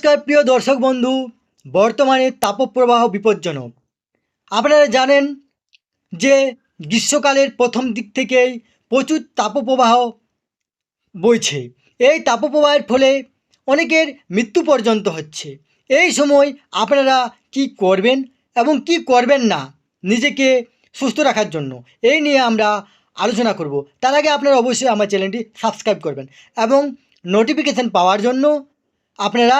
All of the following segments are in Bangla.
নমস্কার, প্রিয় দর্শক বন্ধু, বর্তমানে তাপপ্রবাহ বিপজ্জনক। আপনারা জানেন যে গ্রীষ্মকালের প্রথম দিক থেকেই প্রচুর তাপপ্রবাহ বইছে। এই তাপপ্রবাহের ফলে অনেকের মৃত্যু পর্যন্ত হচ্ছে। এই সময় আপনারা কি করবেন এবং কি করবেন না নিজেকে সুস্থ রাখার জন্য, এই নিয়ে আমরা আলোচনা করব। তার আগে আপনারা অবশ্যই আমার চ্যানেলটি সাবস্ক্রাইব করবেন এবং নোটিফিকেশান পাওয়ার জন্য আপনারা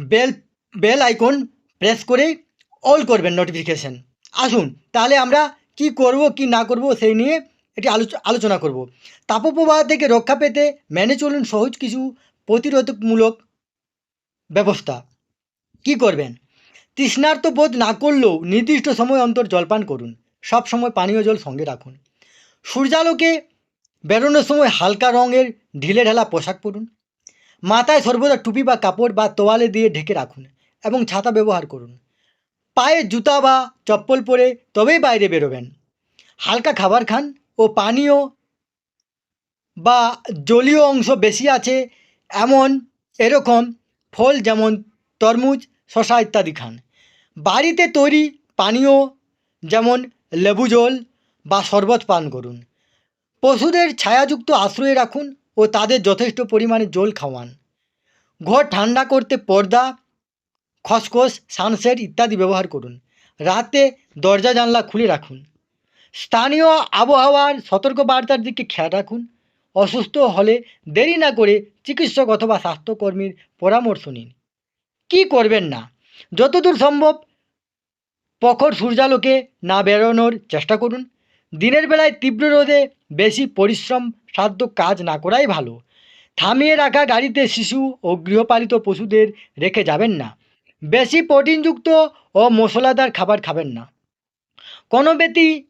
বেল বেল আইকন প্রেস করে অল করবেন নোটিফিকেশান আসুন, তাহলে আমরা কি করব, কি না করব, সেই নিয়ে এটি আলোচ, আলোচনা করব। তাপপ্রবাহ থেকে রক্ষা পেতে মেনে চলুন সহজ কিছু প্রতিরোধকমূলক ব্যবস্থা। কি করবেন? তৃষ্ণার্ত বোধ না করলেও নির্দিষ্ট সময় অন্তর জলপান করুন। সব সময় পানীয় জল সঙ্গে রাখুন। সূর্যালোকে বেরোনোর সময় হালকা রঙের ঢিলে ঢালা পোশাক পরুন। মাথায় সর্বদা টুপি বা কাপড় বা তোয়ালে দিয়ে ঢেকে রাখুন এবং ছাতা ব্যবহার করুন। পায়ে জুতা বা চপ্পল পরে তবেই বাইরে বেরোবেন। হালকা খাবার খান ও পানীয় বা জলীয় অংশ বেশি আছে এমন এরকম ফল যেমন তরমুজ শশা ইত্যাদি খান। বাড়িতে তৈরি পানীয় যেমন লেবু জল বা শরবত পান করুন। পশুদের ছায়াযুক্ত আশ্রয়ে রাখুন ও তাদের যথেষ্ট পরিমাণে জল খাওয়ান। ঘর ঠান্ডা করতে পর্দা, খসখস, সানসেট ইত্যাদি ব্যবহার করুন। রাতে দরজা জানলা খুলে রাখুন। স্থানীয় আবহাওয়ার সতর্কবার্তার দিকে খেয়াল রাখুন। অসুস্থ হলে দেরি না করে চিকিৎসক অথবা স্বাস্থ্যকর্মীর পরামর্শ নিন। কী করবেন না? যতদূর সম্ভব প্রখর সূর্যালোকে না বেরোনোর চেষ্টা করুন। দিনের বেলায় তীব্র রোদে বেশি পরিশ্রম সাধ্য কাজ না করাই ভালো। থামিয়ে রাখা গাড়িতে শিশু ও গৃহপালিত পশুদের রেখে যাবেন না। বেশি প্রোটিনযুক্ত ও মশলাদার খাবার খাবেন না। কোনো ব্যক্তি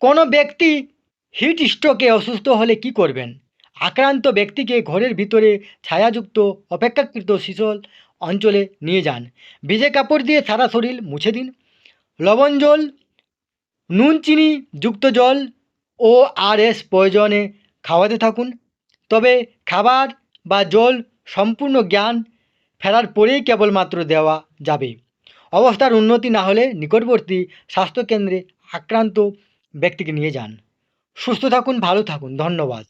কোনো ব্যক্তি হিট স্ট্রোকে অসুস্থ হলে কি করবেন? আক্রান্ত ব্যক্তিকে ঘরের ভিতরে ছায়াযুক্ত, অপেক্ষাকৃত শীতল অঞ্চলে নিয়ে যান। ভিজে কাপড় দিয়ে সারা শরীর মুছে দিন। লবণ জল, নুন, চিনি, যুক্ত জল ও আর এস প্রয়োজনে খাওয়াতে থাকুন। তবে খাবার বা জল সম্পূর্ণ জ্ঞান ফেরার পরেই কেবলমাত্র দেওয়া যাবে। অবস্থার উন্নতি না হলে নিকটবর্তী স্বাস্থ্যকেন্দ্রে আক্রান্ত ব্যক্তিকে নিয়ে যান। সুস্থ থাকুন, ভালো থাকুন। ধন্যবাদ।